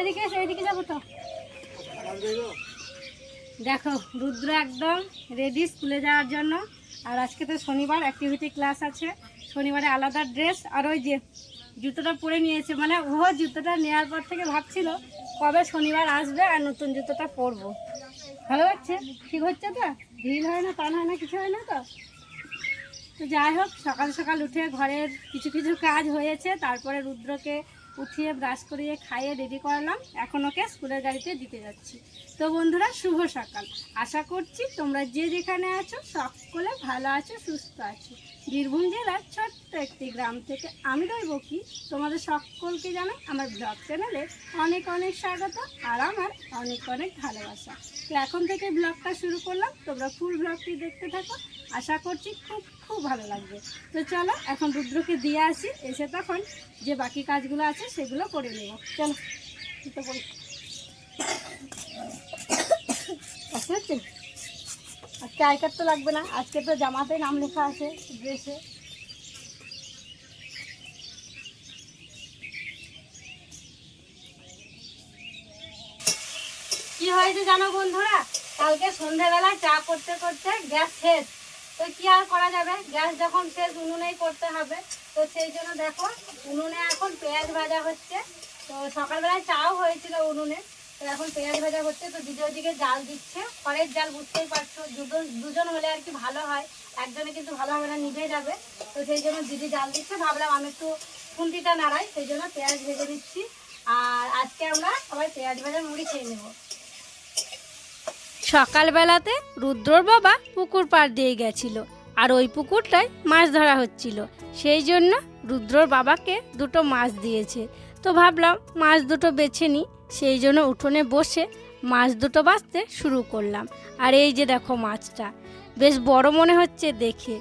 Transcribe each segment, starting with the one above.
এদিকে এদিকে যাব তো দেখো, রুদ্র একদম রেডি স্কুলে যাওয়ার জন্য। আর আজকে তো শনিবার অ্যাক্টিভিটি ক্লাস আছে। শনিবারে আলাদা ড্রেস আর ওই যে জুতোটা পরে নিয়েছে মানে ও জুতোটা নেওয়ার পর থেকে ভাবছিল কবে শনিবার আসবে আর নতুন জুতোটা পরবো। ভালো লাগছে? ঠিক হচ্ছে তো? ভিড় হয় না, টান হয় না, কিছু হয় না তো? তো যাই হোক, সকাল সকাল উঠে ঘরের কিছু কিছু কাজ হয়েছে, তারপরে রুদ্রকে উঠিয়ে ব্রাশ করিয়ে খাইয়ে রেডি করালাম। এখন ওকে স্কুলের গাড়িতে দিতে যাচ্ছি। তো বন্ধুরা, শুভ সকাল। আশা করছি তোমরা যে যেখানে আছো, সকলে ভালো আছো, সুস্থ আছো। বীরভূম জেলার ছোট্ট একটি গ্রাম থেকে আমি রইব কি? তোমাদের সকলকে জানাই আমার ব্লগ চ্যানেলে অনেক অনেক স্বাগত আর আমার অনেক অনেক ভালোবাসা। তো এখন থেকে ব্লগটা শুরু করলাম। তোমরা ফুল ব্লগটি দেখতে থাকো। আশা করছি খুব খুব ভালো লাগবে। তো চলো, এখন রুদ্রকে দিয়ে আসি, এসে তখন যে বাকি কাজগুলো আছে সেগুলো করে নেব। চলো কষ্ট হচ্ছে আজকে আই কার্ড তো লাগবে না, আজকে তো জামাতে নাম লেখা আছে, ড্রেসে। কি হয়েছে জানো বন্ধুরা? কালকে সন্ধ্যাবেলা চা করতে করতে গ্যাস শেষ। তো কি আর করা যাবে? গ্যাস যখন শেষ উনুনেই করতে হবে। তো সেই জন্য দেখো, উনুনে এখন পেঁয়াজ ভাজা হচ্ছে। তো সকালবেলায় চাও হয়েছিল উনুনে, তো এখন পেঁয়াজ ভাজা হচ্ছে। তো দিদি ওদিকে জাল দিচ্ছে। খড়ের জাল বুঝতেই পারছ, দুজন দুজন হলে আর কি ভালো হয়। একজনে কিন্তু ভালো হবে না নিভে যাবে। তো সেই জন্য দিদি জাল দিচ্ছে। ভাবলাম আমি একটু খুন্তিটা নাড়াই। সেই জন্য পেঁয়াজ ভেজে দিচ্ছি আর আজকে আমরা সবাই পেঁয়াজ ভাজা মুড়ি খেয়ে নেব। সকালবেলাতে রুদ্রর বাবা পুকুর পার দিয়ে গেছিল আর ওই পুকুরটায় মাছ ধরা হচ্ছিল। সেই জন্য রুদ্রর বাবাকে দুটো মাছ দিয়েছে। তো ভাবলাম মাছ দুটো বেছে নিই। সেই জন্য উঠোনে বসে মাছ দুটো বাঁচতে শুরু করলাম। আর এই যে দেখো মাছটা, বেশ বড় মনে হচ্ছে দেখে।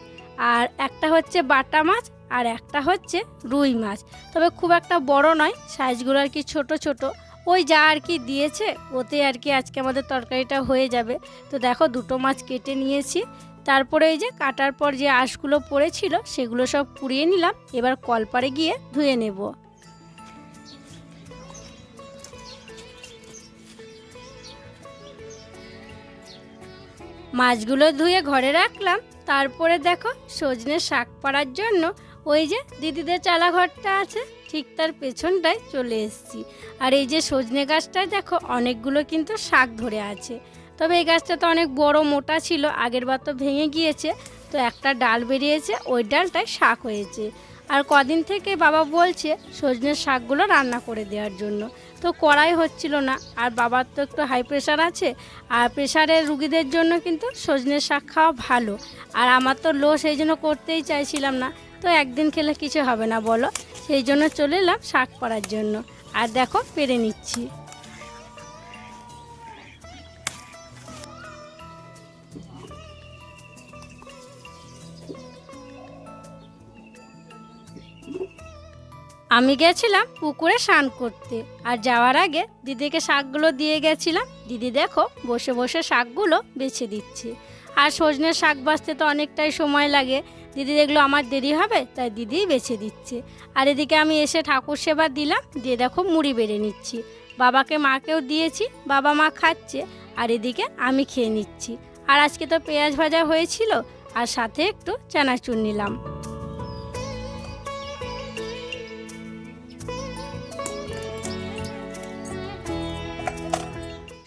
আর একটা হচ্ছে বাটা মাছ আর একটা হচ্ছে রুই মাছ। তবে খুব একটা বড় নয় সাইজগুলো আর কি ছোট ছোট। ওই যা আর কি দিয়েছে, ওতে আর কি আজকে আমাদের তরকারিটা হয়ে যাবে। তো দেখো দুটো মাছ কেটে নিয়েছি। তারপরে এই যে কাটার পর যে আঁশগুলো পড়েছিল, সেগুলো সব পুড়িয়ে নিলাম। এবার কলপারে গিয়ে ধুয়ে নেব। মাছগুলো ধুয়ে ঘরে রাখলাম। তারপরে দেখো সজনে শাক পাড়ার জন্য ওই যে দিদিদের চালাঘরটা আছে ঠিক তার পেছনটায় চলে এসেছি। আর এই যে সজনে গাছটায় দেখো অনেকগুলো কিন্তু শাক ধরে আছে। তবে এই গাছটা তো অনেক বড় মোটা ছিল, আগের বার তো ভেঙে গিয়েছে। তো একটা ডাল বেরিয়েছে, ওই ডালটায় শাক হয়েছে। আর কদিন থেকে বাবা বলছে সজনের শাকগুলো রান্না করে দেওয়ার জন্য। তো করাই হচ্ছিল না, আর বাবার তো একটু হাই প্রেশার আছে। আর প্রেশারের রুগীদের জন্য কিন্তু সজনের শাক খাওয়া ভালো। আর আমার তো লো সেই জন্য করতেই চাইছিলাম না। তো একদিন খেলে কিছু হবে না, বলো? সেই জন্য চলে এলাম শাক পাড়ার জন্য। আর দেখো, পেরে নিচ্ছি। আমি গেছিলাম পুকুরে স্নান করতে। আর যাওয়ার আগে দিদিকে শাকগুলো দিয়ে গেছিলাম। দিদি দেখো, বসে বসে শাকগুলো বেছে দিচ্ছে। আর সজনের শাক বাছতে তো অনেকটাই সময় লাগে। দিদি দেখল আমার দেরি হবে, তাই দিদিই বেছে দিচ্ছে। আর এদিকে আমি এসে ঠাকুর সেবা দিলাম, দিয়ে দেখো মুড়ি বেড়ে নিচ্ছি। বাবাকে মাকেও দিয়েছি, বাবা মা খাচ্ছে, আর এদিকে আমি খেয়ে নিচ্ছি। আর আজকে তো পেঁয়াজ ভাজা হয়েছিল, আর সাথে একটু চানাচুর নিলাম।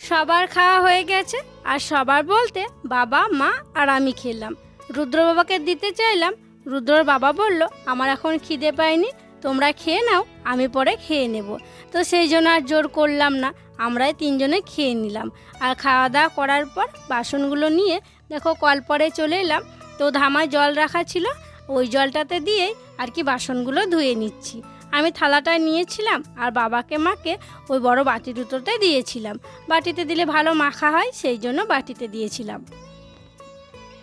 সবার খাওয়া হয়ে গেছে, আর সবার বলতে বাবা, মা আর আমি খেলাম। রুদ্র বাবাকে দিতে চাইলাম, রুদ্রর বাবা বলল, আমার এখন খিদে পায়নি, তোমরা খেয়ে নাও, আমি পরে খেয়ে নেব। তো সেই জন্য আর জোর করলাম না, আমরাই তিনজনে খেয়ে নিলাম। আর খাওয়া দাওয়া করার পর বাসনগুলো নিয়ে, দেখো কলপরে চলে এলাম। তো ধামায় জল রাখা ছিল, ওই জলটাতে দিয়েই আর কি বাসনগুলো ধুয়ে নিচ্ছি। আমি থালাটায় নিয়েছিলাম আর বাবাকে মাকে ওই বড় বাটি দুটোতে দিয়েছিলাম। বাটিতে দিলে ভালো মাখা হয়, সেই জন্য বাটিতে দিয়েছিলাম।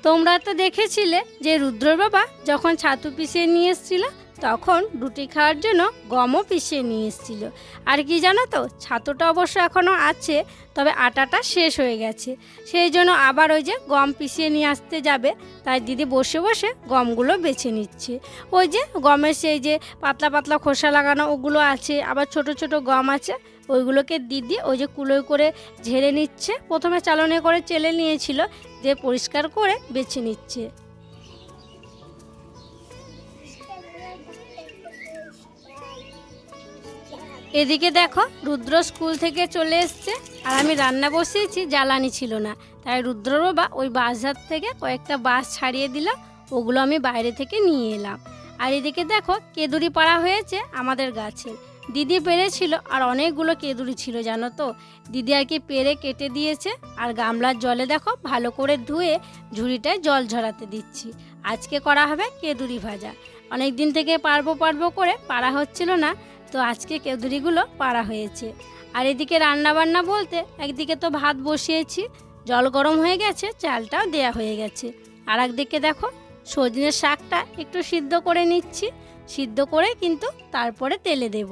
তোমরা তো দেখেছিলে যে রুদ্রর বাবা যখন ছাতু পিষিয়ে নিয়ে এসেছিল, তখন রুটি খাওয়ার জন্য গমও পিষিয়ে নিয়ে এসেছিল। আর কি জানো তো, ছাতুটা অবশ্য এখনও আছে, তবে আটাটা শেষ হয়ে গেছে। সেই জন্য আবার ওই যে গম পিষিয়ে নিয়ে আসতে যাবে, তাই দিদি বসে বসে গমগুলো বেছে নিচ্ছে। ওই যে গমের সেই যে পাতলা পাতলা খোসা লাগানো ওগুলো আছে, আবার ছোট ছোট গম আছে ওইগুলোকে দিদি ওই যে কুলোয় করে ঝেড়ে নিচ্ছে। প্রথমে চালনে করে চেলে নিয়েছিল, দিয়ে পরিষ্কার করে বেছে নিচ্ছে। এদিকে দেখো, রুদ্র স্কুল থেকে চলে এসছে, আর আমি রান্না বসিয়েছি, জ্বালানি ছিল না। তাই রুদ্র বাবা ওই বাসঝার থেকে কয়েকটা বাস ছাড়িয়ে দিল, ওগুলো আমি বাইরে থেকে নিয়ে এলাম। আর এদিকে দেখো কেদুরি পাড়া হয়েছে আমাদের গাছে। দিদি পেরেছিল আর অনেকগুলো কেদুরি ছিল, জানো তো? দিদি আর কি পেরে কেটে দিয়েছে আর গামলার জলে দেখো ভালো করে ধুয়ে ঝুড়িটায় জল ঝরাতে দিচ্ছি। আজকে করা হবে কেঁদুরি ভাজা। অনেক দিন থেকে পারব পারব করে পারা হচ্ছিল না, তো আজকে কেদুরিগুলো পারা হয়েছে। আর এদিকে রান্না বান্না বলতে একদিকে তো ভাত বসিয়েছি, জল গরম হয়ে গেছে, চালটাও দেয়া হয়ে গেছে। আর একদিকে দেখো সজনের শাকটা একটু সিদ্ধ করে নিচ্ছি, সিদ্ধ করে কিন্তু তারপরে তেলে দেব।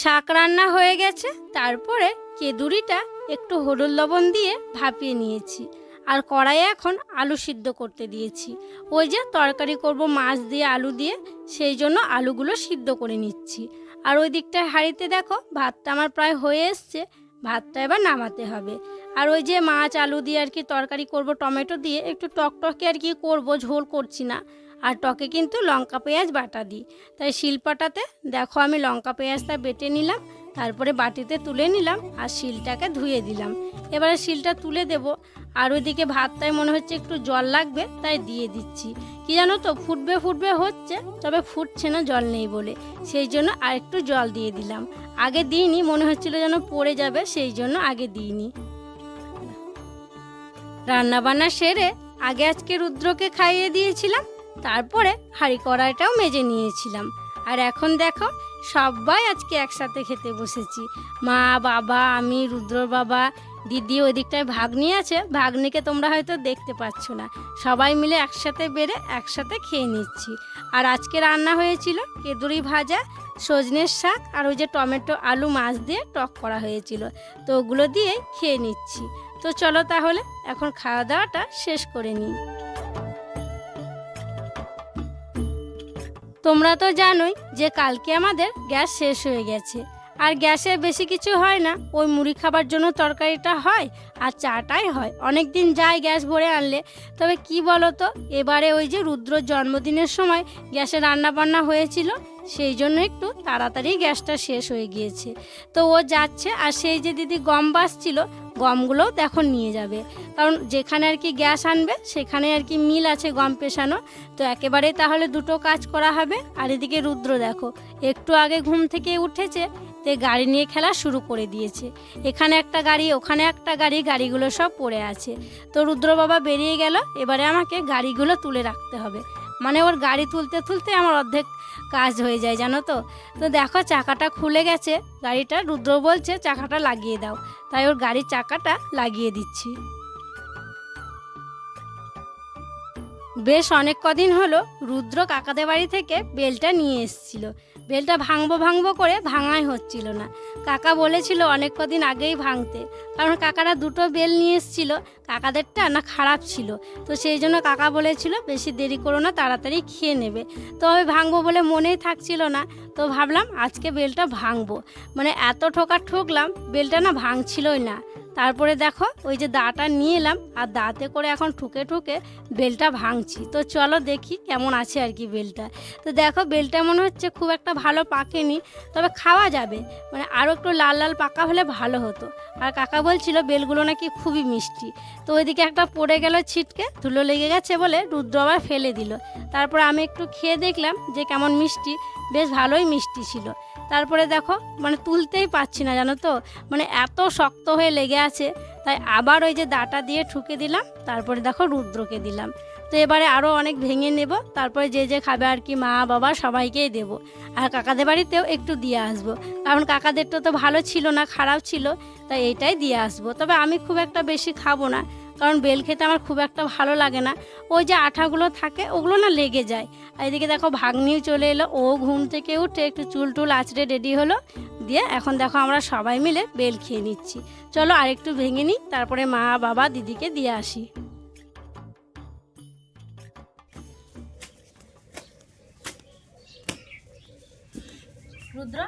শাক রান্না হয়ে গেছে তারপরে কেদুরিটা একটু হলুদ লবণ দিয়ে ভাপিয়ে নিয়েছি। আর কড়াইয়ে এখন আলু সিদ্ধ করতে দিয়েছি। ওই যে তরকারি করব, মাছ দিয়ে আলু দিয়ে, সেই জন্য আলুগুলো সিদ্ধ করে নিচ্ছি। আর ওই দিকটায় হাঁড়িতে দেখো, ভাতটা আমার প্রায় হয়ে এসছে। ভাতটা এবার নামাতে হবে। আর ওই যে মাছ, আলু দিয়ে আর কি তরকারি করব, টমেটো দিয়ে একটু টকটকে আর কি করব, ঝোল করছি না। আর টকে কিন্তু লঙ্কা পেঁয়াজ বাটা দিই। তাই শিলপাটাতে দেখো আমি লঙ্কা পেঁয়াজটা বেটে নিলাম। তারপরে বাটিতে তুলে নিলাম আর শিলটাকে ধুয়ে দিলাম। এবারে শিলটা তুলে দেব আর ওইদিকে ভাতটায় মনে হচ্ছে একটু জল লাগবে, তাই দিয়ে দিচ্ছি। কি জানো তো, ফুটবে ফুটবে হচ্ছে, তবে ফুটছে না, জল নেই বলে। সেই জন্য আর একটু জল দিয়ে দিলাম। আগে দিইনি, মনে হচ্ছিল যেন পড়ে যাবে, সেই জন্য আগে দিইনি। রান্না বান্না সেরে আগে আজকে রুদ্রকে খাইয়ে দিয়েছিলাম, তারপরে হাঁড়ি কড়াইটাও মেজে নিয়েছিলাম। আর এখন দেখো সবাই আজকে একসাথে খেতে বসেছি। মা, বাবা, আমি রুদ্রর বাবা, দিদি ওই দিকটায় ভাগ্নি আছে। ভাগ্নিকে তোমরা হয়তো দেখতে পাচ্ছ না। সবাই মিলে একসাথে বেড়ে একসাথে খেয়ে নিচ্ছি। আর আজকে রান্না হয়েছিল কেঁদুরি ভাজা, সজনের শাক আর ওই যে টমেটো, আলু, মাছ দিয়ে টক করা হয়েছিল। তো ওগুলো দিয়ে খেয়ে নিচ্ছি। তো চলো তাহলে এখন খাওয়া দাওয়াটা শেষ করে নিই। তোমরা তো জানোই যে কালকে আমাদের গ্যাস শেষ হয়ে গেছে। আর গ্যাসে বেশি কিছু হয় না। ওই মুড়ি খাবার জন্য তরকারিটা হয় আর চাটাই হয়। অনেক দিন যায় গ্যাস ভরে আনলে। তবে কি বলো তো এবারে ওই যে রুদ্রর জন্মদিনের সময় গ্যাসে রান্না বান্না হয়েছিল, সেই জন্য একটু তাড়াতাড়ি গ্যাসটা শেষ হয়ে গিয়েছে। তো ও যাচ্ছে আর সেই যে দিদি গম বাসছিল গমগুলোও এখন নিয়ে যাবে। কারণ যেখানে আর কি গ্যাস আনবে, সেখানে আর কি মিল আছে গম পেশানো। তো একেবারেই তাহলে দুটো কাজ করা হবে। আর এদিকে রুদ্র দেখো, একটু আগে ঘুম থেকে উঠেছে, তে গাড়ি নিয়ে খেলা শুরু করে দিয়েছে। এখানে একটা গাড়ি, ওখানে একটা গাড়ি, গাড়িগুলো সব পড়ে আছে। তো রুদ্র বাবা বেরিয়ে গেল, এবারে আমাকে গাড়িগুলো তুলে রাখতে হবে। মানে ওর গাড়ি তুলতে তুলতে আমার অর্ধেক কাজ হয়ে যায়, জানো তো? তো দেখো চাকাটা খুলে গেছে, গাড়িটা, রুদ্র বলছে, চাকাটা লাগিয়ে দাও। তাই ওর গাড়ির চাকাটা লাগিয়ে দিচ্ছি। বেশ অনেক কদিন হলো রুদ্র কাকাদের বাড়ি থেকে বেলটা নিয়ে এসেছিল। বেলটা ভাঙবো ভাঙবো করে ভাঙাই হচ্ছিল না। কাকা বলেছিল অনেক কদিন আগেই ভাঙতে। কারণ কাকারা দুটো বেল নিয়ে এসেছিল, কাকাদেরটা না খারাপ ছিল। তো সেই জন্য কাকা বলেছিল, বেশি দেরি করো না, তাড়াতাড়ি খেয়ে নেবে। তো আমি ভাঙবো বলে মনেই থাকছিল না। তো ভাবলাম আজকে বেলটা ভাঙবো। মানে এত ঠোকা ঠকলাম, বেলটা না ভাঙছিলই না। তারপরে দেখো, ওই যে দাটা নিয়ে এলাম, আর দাঁতে করে এখন ঠুকে ঠুকে বেলটা ভাঙছি। তো চলো দেখি কেমন আছে আর কি বেলটা। তো দেখো, বেলটা মনে হচ্ছে খুব একটা ভালো পাকেনি, তবে খাওয়া যাবে। মানে আরও একটু লাল লাল পাকা হলে ভালো হতো। আর কাকা বলছিল বেলগুলো নাকি খুবই মিষ্টি। তো ওইদিকে একটা পড়ে গেল ছিটকে, ধুলো লেগে গেছে বলে রুদ্র আবার ফেলে দিল। তারপর আমি একটু খেয়ে দেখলাম যে কেমন মিষ্টি। বেশ ভালোই মিষ্টি ছিল। তারপরে দেখো মানে তুলতেই পারছি না, জানো তো? মানে এত শক্ত হয়ে লেগে আছে, তাই আবার ওই যে দাটা দিয়ে ঠুকে দিলাম, তারপরে দেখো রুদ্রকে দিলাম। তো এবারে আরও অনেক ভেঙে নেব, তারপরে যে যে খাবে আর কি মা, বাবা সবাইকেই দেবো। আর কাকাদের বাড়িতেও একটু দিয়ে আসব, কারণ কাকাদেরটা তো ভালো ছিল না, খারাপ ছিল, তাই এইটাই দিয়ে আসব। তবে আমি খুব একটা বেশি খাব না কারণ বেল খেতে আমার খুব একটা ভালো লাগে না। ওই যে আঠাগুলো থাকে, ওগুলো না লেগে যায়। আর এদিকে দেখো ভাগ্নিও চলে এলো। ও ঘুম থেকে উঠে একটু চুল টুল আঁচড়ে রেডি হলো। দিয়ে এখন দেখো আমরা সবাই মিলে বেল খেয়ে নিচ্ছি। চলো আরেকটু ভেঙে নিই, তারপরে মা, বাবা, দিদিকে দিয়ে আসি। রুদ্র,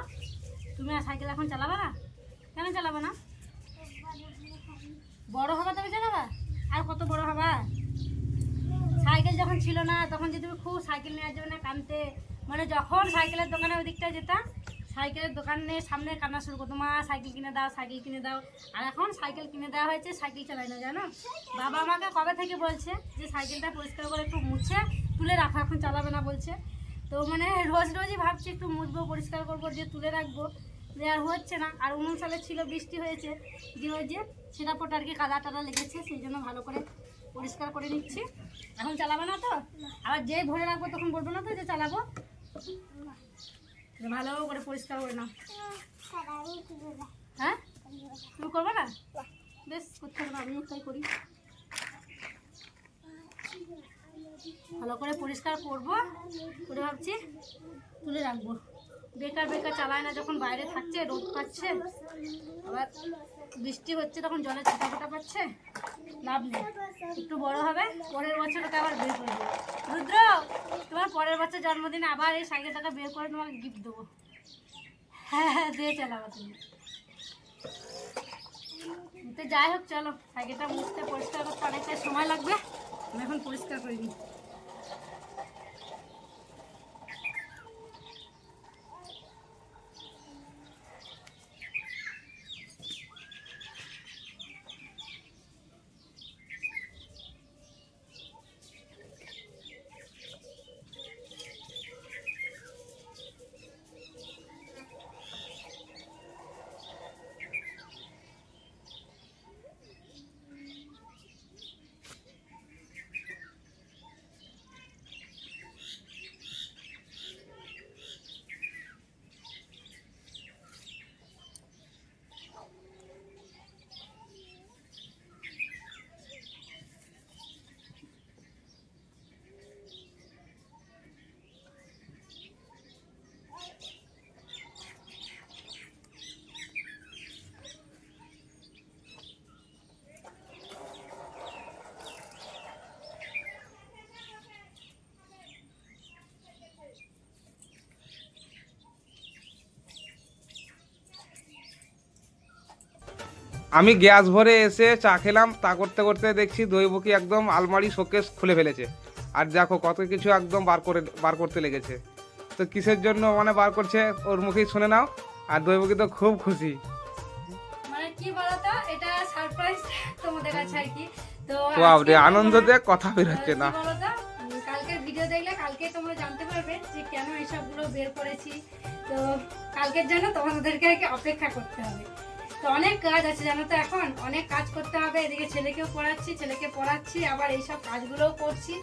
তুমি আর সাইকেল এখন চালাবে না? কেন চালাবে না? বড় হবে তবে চালাবা? আর কত বড় হবা? সাইকেল যখন ছিল না, তখন যে তুমি খুব সাইকেল নেওয়ার জন্য কানতে? মানে যখন সাইকেলের দোকানে ওই দিকটা যেতাম, সাইকেলের দোকানে সামনে কান্না শুরু করতো, মা, সাইকেল কিনে দাও, সাইকেল কিনে দাও। আর এখন সাইকেল কিনে দেওয়া হয়েছে, সাইকেল চালাই না, জানো? বাবা আমাকে কবে থেকে বলছে যে সাইকেলটা পরিষ্কার করে একটু মুছে, তুলে রাখা, এখন চালাবে না বলছে। তো মানে রোজ রোজই ভাবছি একটু মুছবো, পরিষ্কার করব, যে তুলে রাখব। আর হচ্ছে না। আর উনুন সালে ছিল, বৃষ্টি হয়েছে, যে ওই যে সেটা পর আর কি কাদা টাদা লেগেছে, সেই জন্য ভালো করে পরিষ্কার করে নিচ্ছি। এখন চালাবে না তো? আবার যে ভরে রাখব তখন বলব না তো যে চালাবো? ভালো করে পরিষ্কার করে নাও। হ্যাঁ? তুমি করবে না? বেশ, করতে হবে আমিও তাই করি। ভালো করে পরিষ্কার করব, করে ভাবছি, তুলে রাখব। বেকার বেকার চালায় না, যখন বাইরে থাকছে, রোদ পাচ্ছে, আবার বৃষ্টি হচ্ছে, তখন জলে ছিটা ফোটা পাচ্ছে লাভ নেই। একটু বড় হবে, পরের বছর ওটা আবার বের করে রুদ্র, তোমার পরের বছর জন্মদিনে আবার এই সাইকেলটাকে বের করে তোমাকে গিফট দেবো। হ্যাঁ হ্যাঁ দিয়ে চালাবো তুমি। তো যাই হোক, চলো, সাইকেলটা মুছতে পরিষ্কার করতে অনেকটা সময় লাগবে। আমি এখন পরিষ্কার করে নিই। আমি গ্যাস ভরে এসে চা খেলাম তা করতে করতে দেখছি দইবকি একদম আলমারি শোকেস খুলে ফেলেছে। আর দেখো কত কিছু একদম বার করে বার করতে লেগেছে। তো কিসের জন্য মানে বার করছে ওর মুখেই শুনে নাও। আর দইবকি তো খুব খুশি। মানে কি বলতো এটা সারপ্রাইজ তোমাদের কাছে আর কি। তো আনন্দতে কথা বেরোচ্ছে না। কি বলতো উম, কালকের ভিডিও দেখলে কালকে তোমরা জানতে পারবে যে কেন এইসবগুলো বের করেছি। তো কালকের জন্য তোমাদেরকে অপেক্ষা করতে হবে। তো অনেক কাজ আছে জানো তো এখন? অনেক কাজ করতে হবে এদিকে ছেলেকেও পড়াচ্ছি ছেলেকে পড়াচ্ছি আবার এইসব কাজগুলোও করছি।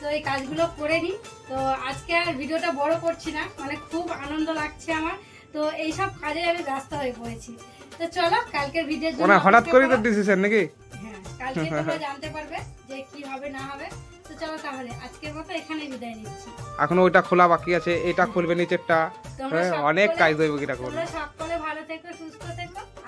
তো এই কাজগুলো করে নিই। তো আজকে আর ভিডিওটা বড় করছি না মানে খুব আনন্দ লাগছে আমার। তো এইসব কাজে আমি ব্যস্ত হয়ে পড়েছি। তো চলো কালকের ভিডিওর জন্য হঠাৎ করেই তো ডিসিশন নাকি? হ্যাঁ কালকে তোমরা জানতে পারবে যে কি হবে না হবে। তো চলো তাহলে আজকের মতো এখানে বিদায় নিচ্ছি। এখনও ওইটা খোলা বাকি আছে এটা খুলবে নিচেরটা। হ্যাঁ, অনেক কাজ দইবকিটা করবে তোমরা সকলে ভালো থেকো সুস্থ থেকো।